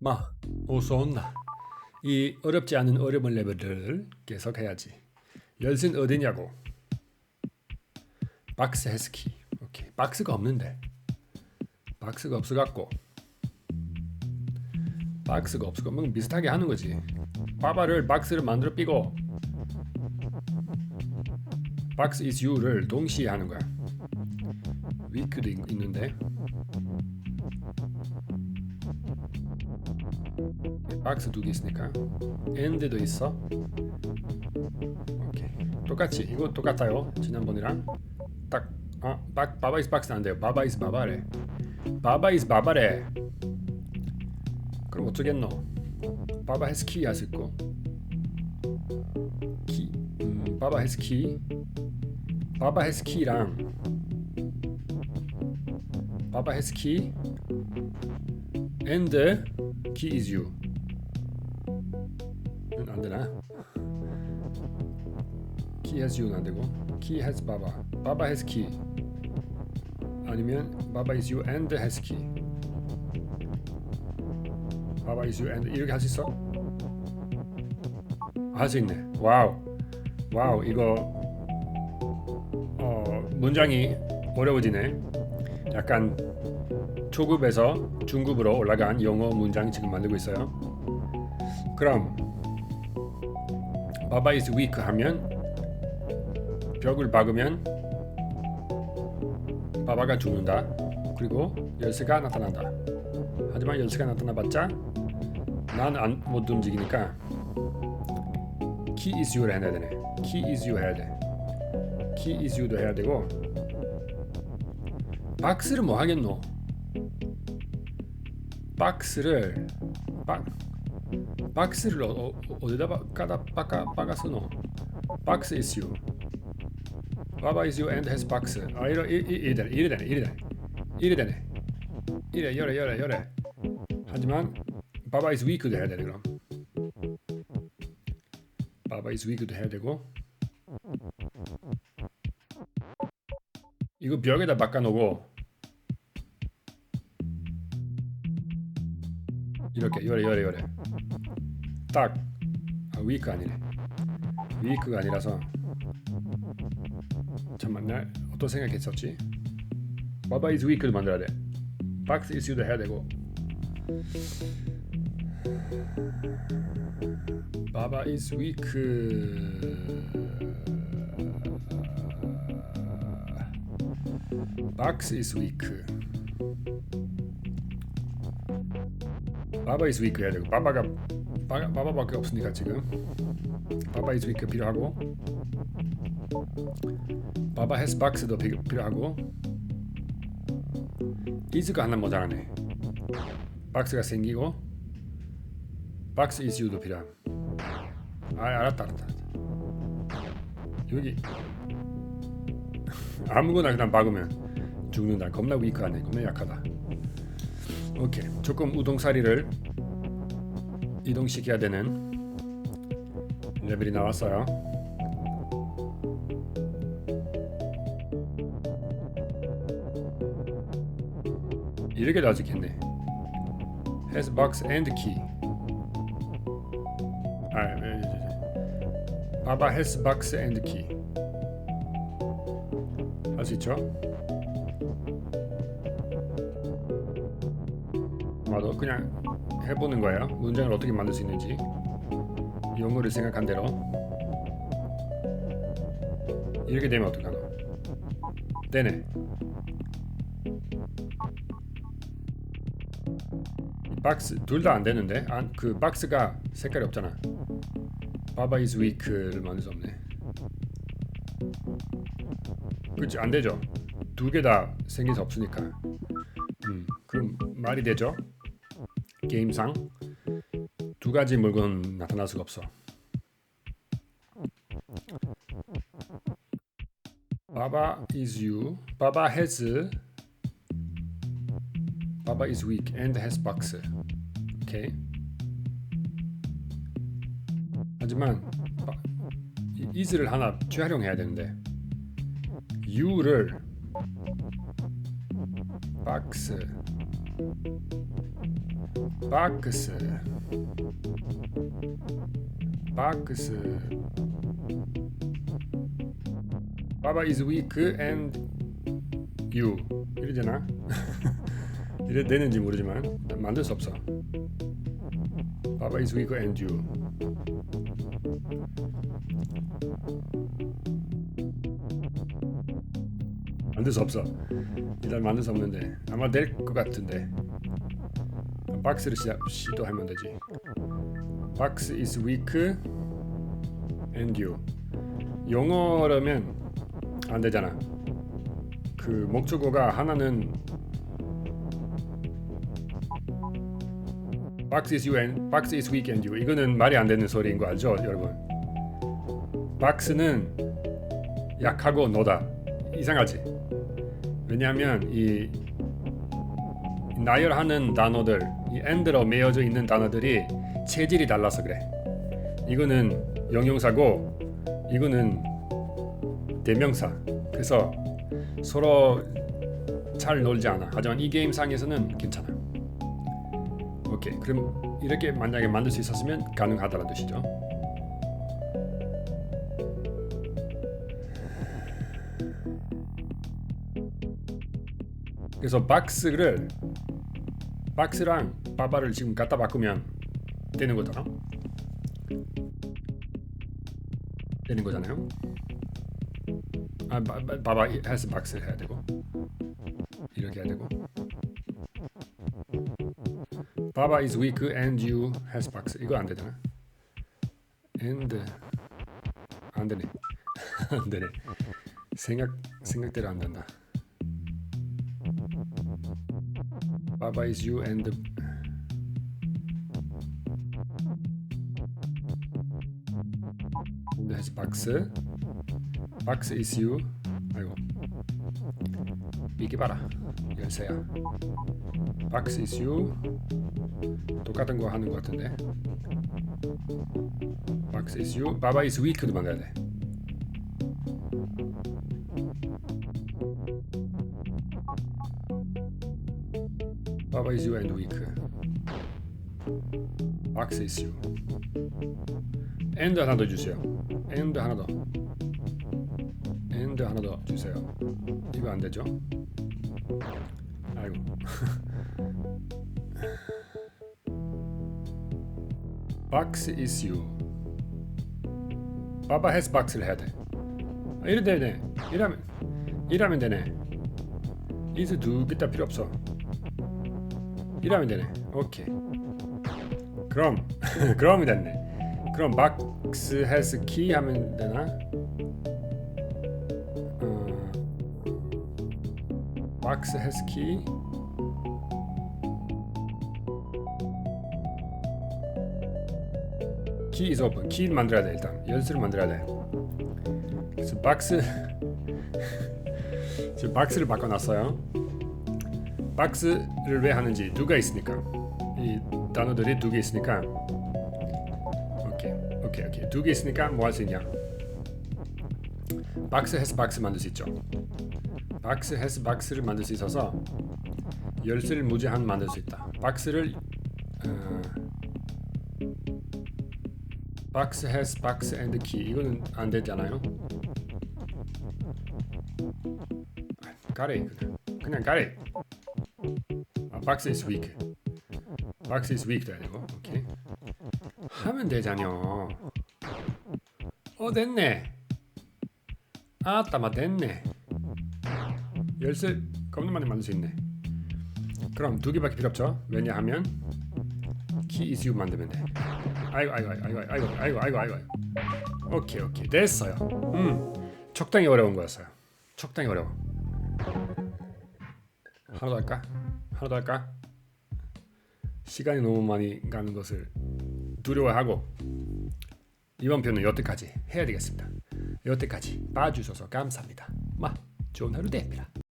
마, 오소온나. 이 어렵지 않은 어려운 레벨을 계속해야지. 열쇠는 어디냐고. 박스 해스키. 오케이. 박스가 없는데. 박스가 없어갖고. 박스가 없고 뭐 비슷하게 하는 거지. 바바를 박스를 만들어 삐고 박스 is you를 동시에 하는 거야. 위크도 있- 있는데 박스 두 개 있으니까 end도 있어. 오케이 똑같이 이거 똑같아요 지난번이랑 딱 어, 바, 바바 is 박스 안 돼요. 바바 is 바바래. 바바 is 바바래. 그럼 어쩌겠노? 바바 할수 있고 키, 음, 바바 key 바바 key랑 바바 key and key is you 음, 안 되나? key has you는 안 되고. key has 바바 has key 아니면 바바 is you and has key. is you and 이렇게 할 수 있어? 할 수 있네. 와우. 와우 이거 어, 문장이 어려워지네. 약간 초급에서 중급으로 올라간 영어 문장 지금 만들고 있어요. 그럼 바바 is weak 하면 벽을 박으면 바바가 죽는다. 그리고 열쇠가 나타난다. 하지만 열쇠가 나타나봤자 난못 움직이니까 key is you를 해야 되네. key is you 해야 돼. key is you도 해야 되고 박스를 뭐 하겠노? 박스를 박 박스를 어, 어, 어디다 박- 까다 박아 박아 쓰노 박스 is you 바바 is you and has 박스 아 이래 이- 이- 이래 되네 이래 되네 이래 되네 이래 되네 이래 열에 열에 열에 하지만 바바 is weak도 해야 되네 그럼 바바 is weak도 해야 되고 이거 벽에다 바꿔 놓고 이렇게 요래 요래 요래. 딱. 아, 위크 아니네. 위크가 아니라서 잠만 나 어떤 생각했었지? 바바 is weak를 만들어야 돼. 박스 is도 해야 되고. 바바 is weak 박스 is weak 바바 is weak 해야 되고 바바가 바, 바바 밖에 없으니까 지금. 바바 is weak 필요하고 바바 피- 필요하고 is가 하나 모자라네. 박스가 생기고 박스 is you도 필요함. 아 알았다 알았다 여기 아무거나 그냥 박으면 죽는다. 겁나 위크하네. 겁나 약하다 오케이. 조금 우동사리를 이동시켜야 되는 레벨이 나왔어요. 이렇게 나직했네. Has box and key. 아, 바바 has box and key. 할 수 있죠? 아도 그냥 해보는 거예요. 문장을 어떻게 만들 수 있는지 용어를 생각한 대로 이렇게 되면 어떡하노? 되네. 이 박스 둘 다 안 되는데 안, 그 박스가 색깔이 없잖아. 바바 is weak를 만들 수 없네. 그렇지 안 되죠. 두 개 다 생길 수 없으니까. 음, 그럼 말이 되죠? 게임상 두 가지 물건 나타날 수가 없어. 바바 is you. 바바 has. 바바 is weak and has box. 오케이. 하지만 바, 이 is를 하나 재활용해야 되는데 you를 박스 박스. 박스. Baba is weak 이러잖아. 이래 되는지 모르지만 만들 수 없어. Baba is weak 만들 수 없어. 일단 만들 수 없는데. 아마 될 것 같은데 박스를 시작, 시도하면 되지. 박스 is weak and you. 영어라면 안 되잖아. 그 목적어가 하나는 박스 is you and 박스 is weak and you. 이거는 말이 안 되는 소리인 거 알죠 여러분? 박스는 약하고 너다. 이상하지? 왜냐하면 이 나열하는 단어들 이 and로 매어져 있는 단어들이 체질이 달라서 그래. 이거는 영용사고 이거는 대명사. 그래서 서로 잘 놀지 않아. 하지만 이 게임상에서는 괜찮아. 오케이. 그럼 이렇게 만약에 만들 수 있었으면 가능하다는 뜻이죠. 그래서 박스를 박스랑 바바를 지금 갖다 바꾸면 되는 거잖아. 되는 거잖아요. 아 바, 바, 바바 has 박스 해야 되고 이렇게 해야 되고 바바 is weak and you has 박스 이거 안 되잖아. and 안 되네 안 되네 생각 생각대로 안 된다. Baba is you and the and has box. Box is you. 아이고. 이게 봐라. 열쇠야. Box is you. 똑같은 거 하는 거 같은데. Box is you. Baba is weak도 만들어야 돼. Is you and weak. Is you. and 하나 더 주세요. and 하나 더. and 하나 더 주세요. 이거 안 되죠? 아이고. is you. Baba has box를 해야 돼. 아, 이래 되네. 이러면 이러면 되네. is 두개 다 필요 없어. 이러면 되네. 오케이. 그럼 그럼이 됐네. 그럼 box has key 하면 되나? 어, box has key. key is open. 키를 만들어야 돼 일단. 열쇠를 만들어야 돼. 그래서 박스 지금 박스를 바꿔놨어요. 박스를 왜 하는지 누가 있으니까? 이 단어들이 두 개 있으니까. 오케이 오케이 오케이. 두 개 있으니까 뭐 할 수 있냐? 박스 해서 박스 만들 수 있죠. 박스 해서 박스를 만들 수 있어서 열쇠를 무제한 만들 수 있다. 박스를 어, 박스 has 박스 and key. 이거는 안 되잖아요. 가래 그냥. 가래. 아, 박스 is weak. 박스 is 돼야 되고. 오케이. 하면 되잖여. 어 됐네. 아따 마 됐네. 열쇠 겁나 많이 만들 수 있네. 그럼 두 개밖에 필요 없죠. 왜냐하면 key is you 만들면 돼. 아이고 아이고 아이고 아이고 아이고 아이고 아이고. 오케이 오케이 됐어요. 음 적당히 어려운 거였어요. 적당히 어려워. 하나 더 할까? 하나 더 할까? 시간이 너무 많이 가는 것을 두려워하고 이번 편은 여태까지 해야 되겠습니다. 여태까지 봐주셔서 감사합니다. 마 좋은 하루 되라.